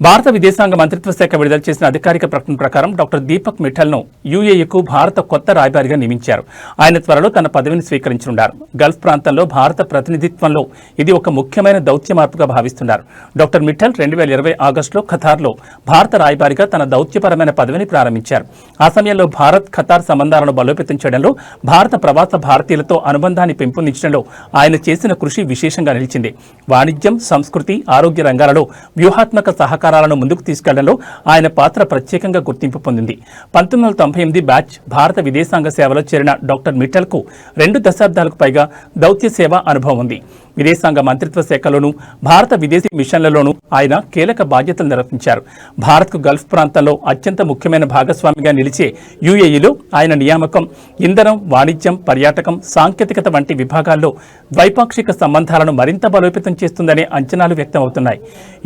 భారత విదేశాంగ మంత్రిత్వ శాఖ విడుదల చేసిన అధికారిక ప్రకటన ప్రకారం డాక్టర్ దీపక్ మిఠల్ను యూఏఈకు భారత కొత్త రాయబారిగా నియమించారు. ఆయన త్వరలో తన పదవిని స్వీకరించనున్నారు. గల్ఫ్ ప్రాంతంలో భారత ప్రతినిధిత్వంలో ఇది ఒక ముఖ్యమైన దౌత్య మార్పుగా భావిస్తున్నారు. డాక్టర్ మిఠల్ రెండు వేల ఇరవై ఆగస్టులో ఖతార్లో భారత రాయబారిగా తన దౌత్యపరమైన పదవిని ప్రారంభించారు. ఆ సమయంలో భారత్ ఖతార్ సంబంధాలను బలోపేతం చేయడంలో భారత ప్రవాస భారతీయులతో అనుబంధాన్ని పెంపొందించడంలో ఆయన చేసిన కృషి విశేషంగా నిలిచింది. వాణిజ్యం సంస్కృతి ఆరోగ్య రంగాలలో వ్యూహాత్మక సహకారం సహకారాలను ముందుకు తీసుకెళ్ళడంలో ఆయన పాత్ర ప్రత్యేకంగా గుర్తింపు పొందింది. పంతొమ్మిది వందల తొంభై ఎనిమిది బ్యాచ్ భారత విదేశాంగ సేవలో చేరిన డాక్టర్ మిట్టల్కు రెండు దశాబ్దాలకు పైగా దౌత్య సేవ అనుభవం ఉంది. విదేశాంగ మంత్రిత్వ శాఖలోనూ భారత విదేశీ మిషన్లలోనూ ఆయన కీలక బాధ్యతలు నిర్వహించారు. భారత్కు గల్ఫ్ ప్రాంతంలో అత్యంత ముఖ్యమైన భాగస్వామిగా నిలిచే యుఏఈలో ఆయన నియామకం ఇంధనం వాణిజ్యం పర్యాటకం సాంకేతికత వంటి విభాగాల్లో ద్వైపాక్షిక సంబంధాలను మరింత బలోపేతం చేస్తుందనే అంచనాలు వ్యక్తమవుతున్నాయి.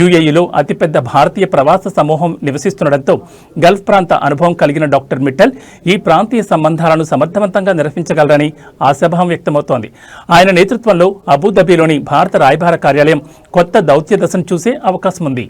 యుఏఈలో అతిపెద్ద భారతీయ ప్రవాస సమూహం నివసిస్తుండటంతో గల్ఫ్ ప్రాంత అనుభవం కలిగిన డాక్టర్ మిట్టల్ ఈ ప్రాంతీయ సంబంధాలను సమర్థవంతంగా నిర్వహించగలరని ఆశాభావం వ్యక్తమవుతోంది. ఆయన నేతృత్వంలో ఢిల్లీలోని భారత రాయబార కార్యాలయం కొత్త దౌత్య దశను చూసే అవకాశం ఉంది